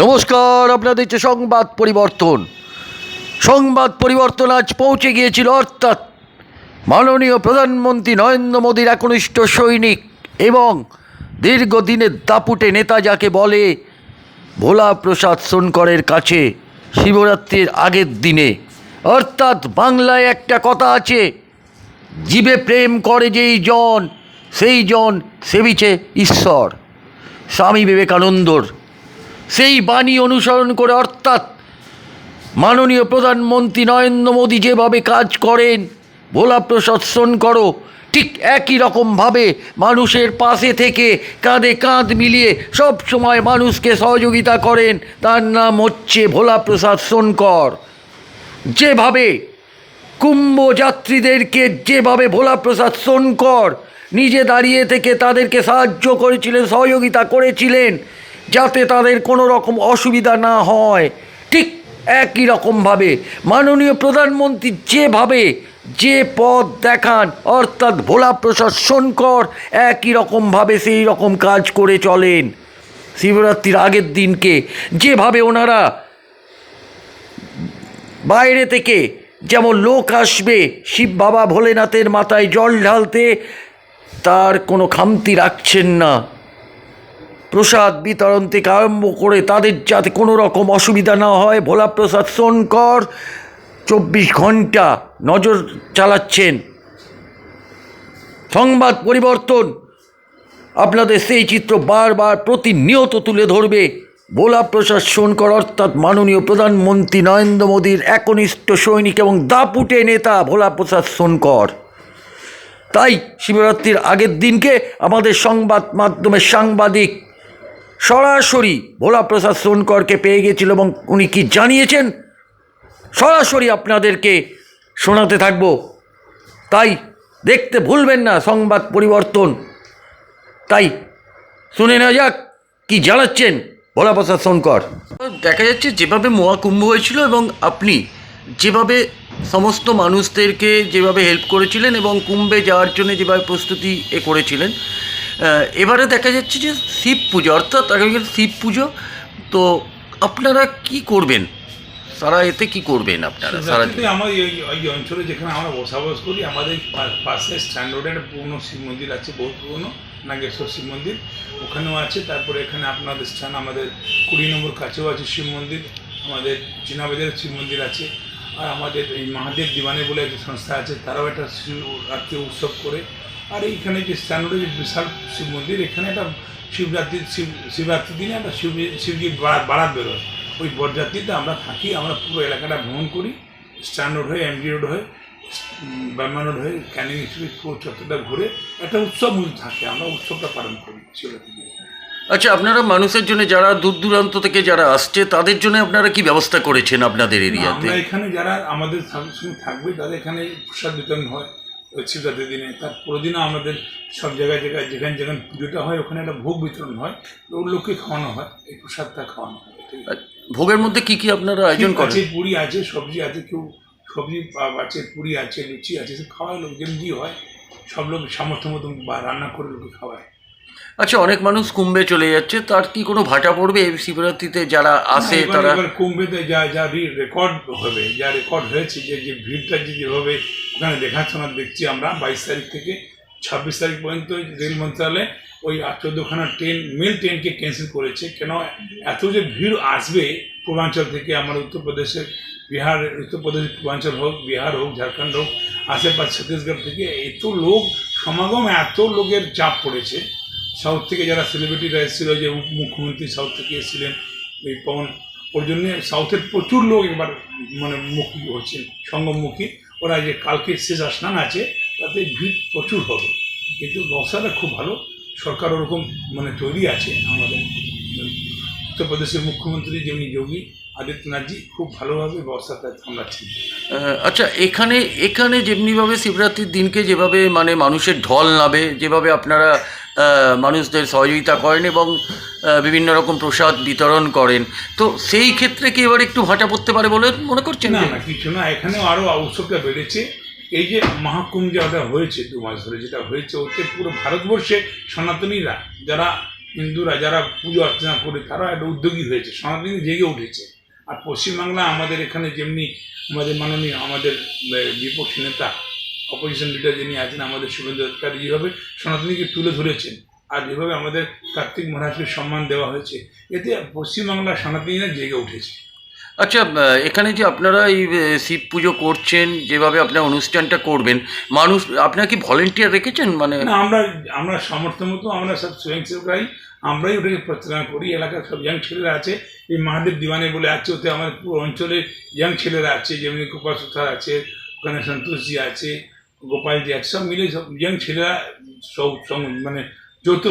নমস্কার, আপনাদের হচ্ছে সংবাদ পরিবর্তন। সংবাদ পরিবর্তন আজ পৌঁছে গিয়েছিল, অর্থাৎ মাননীয় প্রধানমন্ত্রী নরেন্দ্র মোদীর একনিষ্ঠ সৈনিক এবং দীর্ঘদিনের দাপুটে নেতা যাকে বলে ভোলা প্রসাদ সোনকরের কাছে শিবরাত্রির আগের দিনে। অর্থাৎ বাংলায় একটা কথা আছে, জীবে প্রেম করে যেই জন, সেই জন সেবিছে ঈশ্বর। স্বামী বিবেকানন্দর সেই বাণী অনুসরণ করে, অর্থাৎ মাননীয় প্রধানমন্ত্রী নরেন্দ্র মোদী যেভাবে কাজ করেন, ভোলা প্রসাদ করো, ঠিক একই রকমভাবে মানুষের পাশে থেকে কাঁধে কাঁধ মিলিয়ে সব সময় মানুষকে সহযোগিতা করেন, তার নাম হচ্ছে ভোলা প্রসাদ সোনকর যেভাবে কুম্ভ যাত্রীদেরকে যেভাবে ভোলা প্রসাদ সোনকর নিজে দাঁড়িয়ে থেকে তাদেরকে সাহায্য করেছিলেন, সহযোগিতা করেছিলেন যাতে তাদের কোনো রকম অসুবিধা না হয়। ঠিক একই রকমভাবে মাননীয় প্রধানমন্ত্রী যেভাবে যে পথ দেখান, অর্থাৎ ভোলা প্রসাদ সোনকর একই রকমভাবে সেই রকম কাজ করে চলেন। শিবরাত্রির আগের দিনকে যেভাবে ওনারা বাইরে থেকে যেমন লোক আসবে শিব বাবা ভোলেনাথের মাথায় জল ঢালতে, তার কোনো খামতি রাখছেন না। প্রসাদ বিতরণ থেকে আরম্ভ করে তাদের যাতে কোনো রকম অসুবিধা না হয়, ভোলা প্রসাদ সোনকর চব্বিশ ঘণ্টা নজর চালাচ্ছেন। সংবাদ পরিবর্তন। আপনাদের সেই চিত্র বারবার প্রতিনিয়ত তুলে ধরবে। ভোলা প্রসাদ সোনকর অর্থাৎ মাননীয় প্রধানমন্ত্রী নরেন্দ্র মোদীর একনিষ্ঠ সৈনিক এবং দাপুটে নেতা ভোলা প্রসাদ সোনকর। তাই শিবরাত্রির আগের দিনকে আমাদের সংবাদ মাধ্যমের সাংবাদিক সরাসরি ভোলা প্রসাদ সোনকরকে পেয়ে গেছিল এবং উনি কি জানিয়েছেন? সরাসরি আপনাদেরকে শোনাতে থাকব। তাই দেখতে ভুলবেন না সংবাদ পরিবর্তন। তাই শুনে নেওয়া যাক কি জানাচ্ছেন ভোলা প্রসাদ সোনকর। দেখা যাচ্ছে যেভাবে মহাকুম্ভ হয়েছিল এবং আপনি যেভাবে সমস্ত মানুষদেরকে যেভাবে হেল্প করেছিলেন এবং কুম্ভে যাওয়ার জন্য যেভাবে প্রস্তুতি এ করেছিলেন এবারে দেখা যাচ্ছে যে শিব পুজো অর্থাৎ আগামীকাল শিব পুজো। তো আপনারা কি করবেন? সারা এতে কি করবেন আপনারা? সারা আমার এই এই অঞ্চলে যেখানে আমরা বসবাস করি আমাদের পাশে স্ট্যান্ড রোডে একটা পুরনো শিব মন্দির আছে বহু পুরনো নাগেশ্বর শিব মন্দির। ওখানেও আছে তারপরে এখানে আপনাদের স্থান আমাদের কুড়ি নম্বর কাছেও আছে শিব মন্দির আমাদের চিনাবাজারে শিব মন্দির আছে আর আমাদের এই মহাদেব দিওয়ানে বলে একটা সংস্থা আছে তারাও একটা শিব- রাত্রি উৎসব করে আর এইখানে রোডে যে বিশাল শিব মন্দির এখানে একটা শিবরাত্রি শিব শিবরাত্রির দিনে একটা শিব শিবজি বারাত বারাত বেরোয়। ওই বরযাত্রীতে আমরা থাকি আমরা পুরো এলাকাটা ভ্রমণ করি স্ট্যান্ড রোড হয়ে এমডি রোড হয়ে বার্মা রোড হয়ে ক্যানিং স্ট্রিট পুরো চত্বরটা ঘুরে একটা উৎসব থাকে আমরা উৎসবটা পালন করি শিবরাত্রি আচ্ছা আপনারা মানুষের জন্য যারা দূর দূরান্ত থেকে যারা আসছে তাদের জন্য আপনারা কি ব্যবস্থা করেছেন আপনাদের এরিয়াতে? আমরা এখানে যারা আমাদের সঙ্গে থাকবে তাদের এখানে প্রসাদ বিতরণ হয়। শিবরাত্রির দিনে তার পরদিনও আমাদের সব জায়গায় জায়গায় যেখানে যেখানে পুজোটা হয় ওখানে একটা ভোগ বিতরণ হয়। ওর লোককে খাওয়ানো হয় এই প্রসাদটা খাওয়ানো হয়। ভোগের মধ্যে কি কি আপনারা আয়োজন করেন? পুরি আছে সবজি আছে কেউ সবজি আছে পুরি আছে লুচি আছে সে খাওয়ায় লোক যেমনি হয় সব লোক সামর্থ্য মতো বা রান্না করে লোকে খাওয়ায়। আচ্ছা অনেক মানুষ কুম্ভে চলে যাচ্ছে তার কি কোনো ভাটা পড়বে এই শিবরাত্রিতে যারা আসে তারা কুম্ভেতে যা যা রেকর্ড হবে যা রেকর্ড হয়েছে যে যে ভিড়টা যে যেভাবে ওখানে দেখাশোনা দেখছি আমরা বাইশ তারিখ থেকে ছাব্বিশ তারিখ পর্যন্ত রেল মন্ত্রণালয় ওই চোদ্দোখানা ট্রেন মেল ট্রেনকে ক্যান্সেল করেছে। কেন? এত যে ভিড় আসবে পূর্বাঞ্চল থেকে, আমার উত্তরপ্রদেশের বিহার উত্তরপ্রদেশ পূর্বাঞ্চল হোক, বিহার হোক, ঝাড়খণ্ড হোক, আশেপাশে ছত্তিশগড় থেকে এত লোক, সমাগম এত লোকের চাপ পড়েছে। সাউথ থেকে যারা সেলিব্রিটিরা এসেছিল, যে মুখ্যমন্ত্রী সাউথ থেকে এসেছিলেন এই পবন, ওর জন্যে সাউথের প্রচুর লোক এবার মানে মুখী হচ্ছেন সঙ্গমুখী ওরা যে কালকে শেষ স্নান আছে, তাতে ভিড় প্রচুর হবে। কিন্তু ব্যবসাটা খুব ভালো। সরকার ওরকম মানে তৈরি আছে আমাদের। উত্তরপ্রদেশের মুখ্যমন্ত্রী যেমনি যোগী আদিত্যনাথজি খুব ভালোভাবে ব্যবস্থাটা সামলাচ্ছেন। আচ্ছা এখানে এখানে যেমনিভাবে শিবরাত্রির দিনকে যেভাবে মানে মানুষের ঢল নাবে যেভাবে আপনারা মানুষদের সহযোগিতা করেন এবং বিভিন্ন রকম প্রসাদ বিতরণ করেন। তো সেই ক্ষেত্রে কি এবার একটু ভাটা পড়তে পারে বলে মনে করছেন না না কিছু না এখানেও আরও উৎসবটা বেড়েছে। এই যে মহাকুম্ভ যেটা হয়েছে দু মাস ধরে যেটা হয়েছে ওতে পুরো ভারতবর্ষে সনাতনীরা যারা হিন্দুরা যারা পুজো অর্চনা করে তারা একটা উদ্যোগী হয়েছে সনাতনী জেগে উঠেছে। আর পশ্চিমবাংলা আমাদের এখানে যেমনি আমাদের মাননীয় আমাদের বিপক্ষী নেতা অপোজিশন লিডার যিনি আছেন আমাদের শুভেন্দু অধিকারী যেভাবে সনাতনীকে তুলে ধরেছেন আর যেভাবে আমাদের কার্তিক মহারাজকে সম্মান দেওয়া হয়েছে এতে পশ্চিমবাংলার সনাতনীরা জেগে উঠেছে। আচ্ছা এখানে যে আপনারা এই শিব পুজো করছেন যেভাবে আপনার অনুষ্ঠানটা করবেন মানুষ আপনারা কি ভলেন্টিয়ার রেখেছেন? মানে না আমরা আমরা সামর্থ্য মতো আমরা সব স্বয়ংসেবকরাই আমরাই ওটাকে প্রচারণা করি এলাকার সব ইয়াং ছেলেরা আছে এই মহাদেব দিওয়ানে বলে আছে ওতে আমাদের পুরো অঞ্চলে ইয়াং ছেলেরা আছে যেমনি গোপাল সুথার আছে ওখানে সন্তোষজি আছে গোপালজি আছে সব মিলে সব ইয়াং ছেলেরা সব সব মানে যৌথ